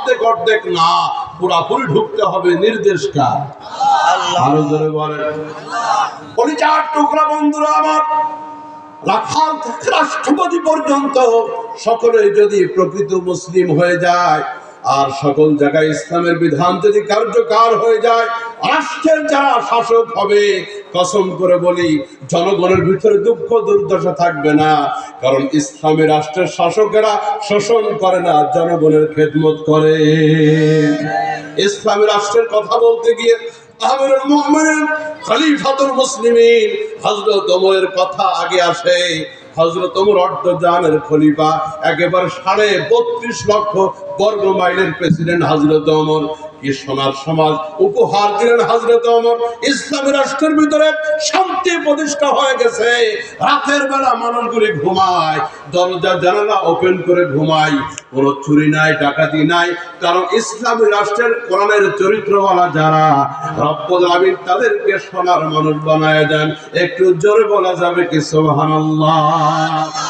অর্ধেক অর্ধেক না পুরাপুরি ঢুকতে হবে নির্দেশ কার আরও জোরে বলেন। পরিচার টুকরা বন্ধুরা আমার রাখাল রাষ্ট্রপতি পর্যন্ত সকলে যদি প্রকৃত মুসলিম হয়ে যায় আর সকল জায়গায় ইসলামের বিধান যদি কার্যকর হয়ে যায় রাষ্ট্রের যারা শাসক হবে কসম করে বলি, জনগণের ভিতরে দুঃখ দুর্দশা থাকবে না। কারণ ইসলামী রাষ্ট্রের শাসকেরা শোষণ করে না, জনগণের খেদমত করে। ইসলামী রাষ্ট্রের কথা বলতে গিয়ে আমিরুল খলিফা, একেবারে সাড়ে বত্রিশ লক্ষ বর্গ মাইলের প্রেসিডেন্ট হযরত ওমর। কোনো চুরি নাই, ডাকাতি নাই। কারণ ইসলামী রাষ্ট্রের যারা তাদেরকে সোনার মানুষ বানায় দেন। একটু জোরে বলা যাবে কি সুবহানাল্লাহ?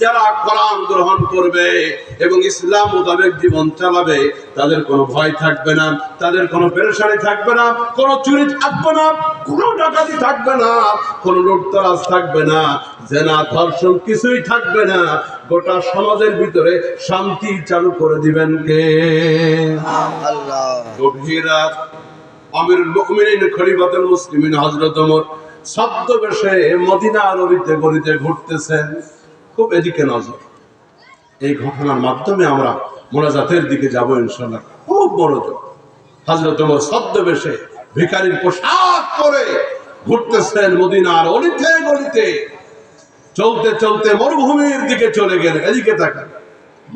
যারা কোরআন গ্রহণ করবে এবং ইসলাম মোতাবেক জীবন চালাবে তাদের কোনো ভয় থাকবে না তাদের কোনো পেরেশানি থাকবে না কোনো চুরি থাকবে না কোনো ডাকাতি থাকবে না কোনো লুটতরাজ থাকবে না জেনা ধর্ষণ কিছুই থাকবে না। গোটা সমাজের ভিতরে শান্তি চালু করে দিবেন কে? আল্লাহ। গভীর রাত আমিরুল মুমিনিন খলিফাতুল মুসলিমিন হযরত ওমর ছদ্মবেশে মদিনা নদীতে গলিতে ঘুরতেছেন। খুব এদিকে নজর। এই ঘটনার মাধ্যমে আমরা মোনাজাতের দিকে যাব ইনশাআল্লাহ। খুব মনোযোগ হযরত ওমর ছদ্মবেশে ভিখারির পোশাক পরে ঘুরতেছেন মদিনার অলিতে গলিতে। চলতে চলতে মরুভূমির দিকে চলে গেলেন। এদিকে তাকান।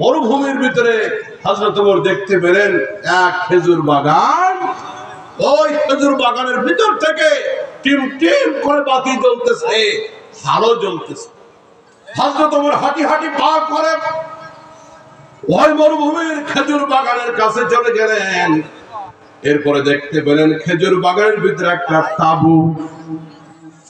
মরুভূমির ভিতরে হজরত দেখতে পেলেন এক খেজুর বাগান। ওই খেজুর বাগানের ভিতর থেকে টিম টিম করে বাতি জ্বলতেছে। ভালো জ্বলতেছে। হজরত ওমর হাঁটি হাঁটি পা করে ওই মরুভূমির খেজুর বাগানের কাছে চলে গেলেন। এরপরে দেখতে পেলেন খেজুর বাগানের ভিতরে একটা তাবু।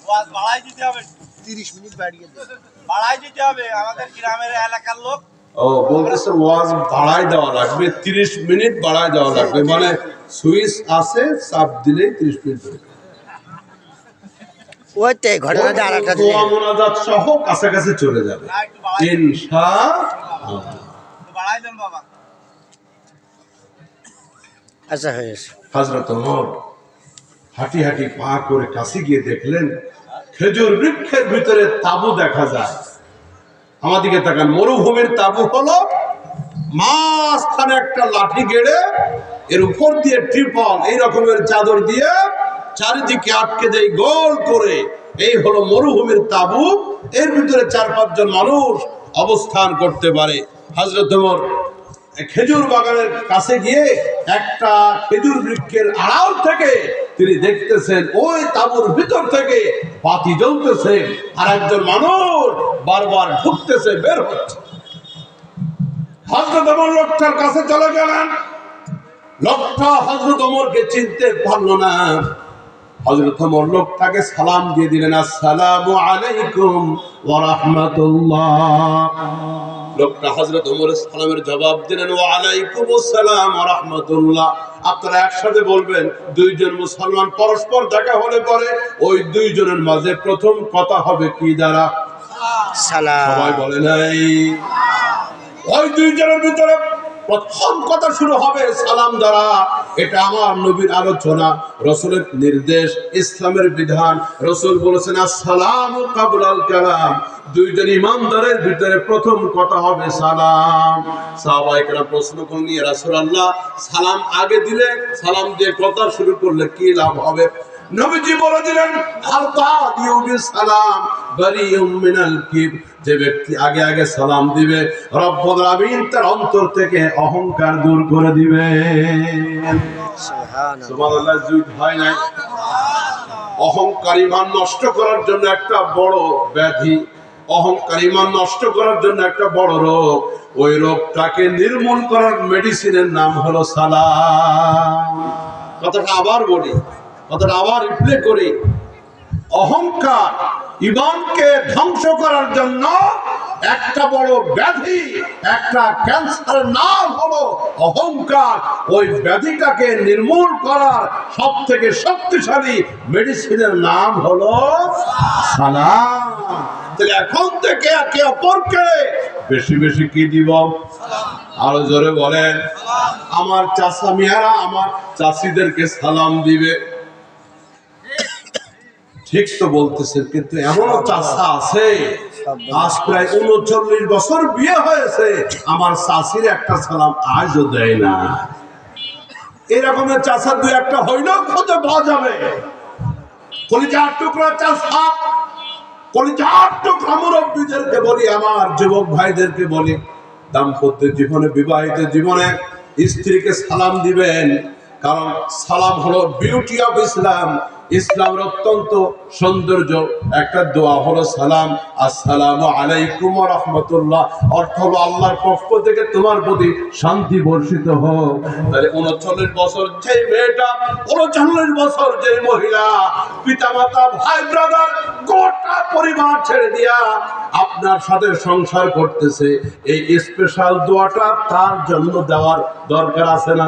ওয়াজ বাড়াই দিতে হবে। তিরিশ মিনিট বাড়িয়ে দে বাড়াই দিতে হবে। আমাদের গ্রামের এলাকার লোক। ও বলতেছে ওয়াজ বাড়ায় দেওয়া লাগবে তিরিশ মিনিট বাড়ায় দেওয়া লাগবে। মানে সুইচ আছে চাপ দিলেই তিরিশ মিনিট ঘটনাটা আর একটা দোয়া মোনাজাত সহ কাছাকাছি চলে যাবে। না, একটু বাড়াই দেন, ইনশাআল্লাহ। একটু বাড়াই দেন বাবা। আচ্ছা হয়েছে হযরত ওমর হাঁটি হাঁটি পা করে কাছে গিয়ে দেখলেন খেজুর বৃক্ষের ভিতরে তাবু দেখা যায়। আমাদিকে তাকান মরুভূমির তাবু হলো মাঝখানে একটা লাঠি গেড়ে এর উপর দিয়ে ট্রিপল এই রকমের চাদর দিয়ে চারিদিকে আটকে দেয় গোল করে। এই হলো মরুভূমির তাবু এর ভিতরে চার পাঁচজন মানুষ অবস্থান করতে পারে। হজরত খেজুর বাগানের কাছে গিয়ে একটা খেজুর বৃক্ষের আড়াল থেকে তিনি দেখতেছেন, ওই তাবুর ভিতর থেকে বাতি জ্বলতেছে। আর একজন মানুষ বারবার ঢুকতেছে, বের হচ্ছে। হজরত ওমর লোকটার কাছে চলে গেলেন। লোকটা হজরত ওমরকে চিনতে পারল না। হজরত ওমর লোকটাকে সালাম দিয়ে দিলেন আসসালামু আলাইকুম ওয়া রাহমাতুল্লাহ। লোকটা হজরত ওমরের সালামের জবাব দিলেন ওয়া আলাইকুম আসসালাম ওয়া রাহমাতুল্লাহ। আপনারা একসাথে বলবেন দুইজন মুসলমান পরস্পর দেখা হলে পরে ওই দুইজনের মাঝে প্রথম কথা হবে কি দ্বারা? সালাম। সবাই বলে নাই। ওই দুইজনের ভিতরে প্রথম কথা শুরু হবে সালাম দ্বারা। এটা আমার নবীর আলোচনা, রসুলের নির্দেশ, ইসলামের বিধান। রসুল বলেছেন, আসসালাম কাবুলাল কালাম। দুইজন ইমানদারের ভিতরে প্রথম কথা হবে সালাম। সাহাবাইকরা প্রশ্ন করলেন, ইয়া রাসূলুল্লাহ, সালাম আগে দিলে, সালাম দিয়ে কথা শুরু করলে কি লাভ হবে? নবীজি বলে দিলেন আল বারিউম মিনাল কিব। যে ব্যক্তি আগে আগে সালাম দিবে রব্বুল আমিন তার অন্তর থেকে অহংকার দূর করে দিবে। সুবহানাল্লাহ। সুবহানাল্লাহ যুগ হয় নাই? অহংকার ইমান নষ্ট করার জন্য একটা বড় ব্যাধি অহংকার ইমান নষ্ট করার জন্য একটা বড় রোগ। ওই রোগটাকে নির্মূল করার মেডিসিনের নাম হলো সালাম। কথাটা আবার বলি কথাটা আবার রিপ্লে করি। অহংকার ইমানকে ধ্বংস করার জন্য একটা বড় ব্যাধি, একটা ক্যান্সার নাম হলো অহংকার। ওই ব্যাধিটাকে নির্মূল করার সব থেকে শক্তিশালী মেডিসিনের নাম হলো সালাম। তাহলে এখন থেকে একে অপরকে বেশি বেশি কি দিব? আরও জোরে বলেন। আমার চাষা মিয়ারা আমার চাষিদেরকে সালাম দিবে। ঠিক তো বলতেছেন কিন্তু এমনও চাষা আছে, আজ প্রায় উনচল্লিশ বছর বিয়ে হয়েছে, আমার চাষির একটা সালাম আজও দেয় না। এরকমের চাষা দু একটা হইলেও খুঁজে পাওয়া যাবে। কলিজার টুকরা চাষা, কলিজার টুকরা মুরব্বীদেরকে বলি, আমার যুবক ভাইদেরকে বলি, দাম্পত্য জীবনে, বিবাহিত জীবনে স্ত্রীকে সালাম দিবেন, কারণ সালাম হলো বিউটি অফ ইসলাম ইসলামের অত্যন্ত সৌন্দর্য। একটা দোয়া হলো সালাম, আসসালামু আলাইকুম রাহমাতুল্লাহ। অর্থ হলো আল্লাহর পক্ষ থেকে তোমার প্রতি শান্তি বর্ষিত হোক। তাহলে উনচল্লিশ বছর যে মেয়েটা, উনচল্লিশ বছর যে মহিলা, পিতামাতা, ভাই ব্রাদার গোটা পরিবার ছেড়ে দিয়া আপনার সাথে সংসার করতেছে। এই স্পেশাল দোয়াটা তার জন্য দেওয়ার দরকার আছে না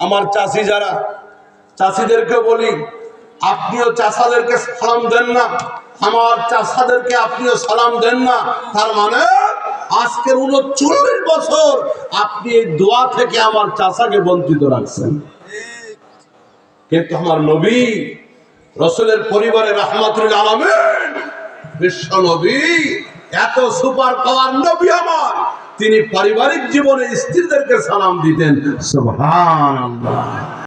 আমার চাষি যারা, চাষিদেরকে বলি, আপনিও চাষাদেরকে সালাম দেন না। আমার চাষাদেরকে আপনিও সালাম দেন না। তার মানে আজকের উনচল্লিশ বছর আপনি এই দোয়া থেকে আমার চাষাকে বঞ্চিত রাখছেন। কিন্তু আমার নবী, রসুলের পরিবারের রহমাতুল আলমেন, বিশ্ব নবী, এত সুপার পাওয়ার নবী আমার। তিনি পারিবারিক জীবনে স্ত্রীদেরকে সালাম দিতেন। সুবহানাল্লাহ।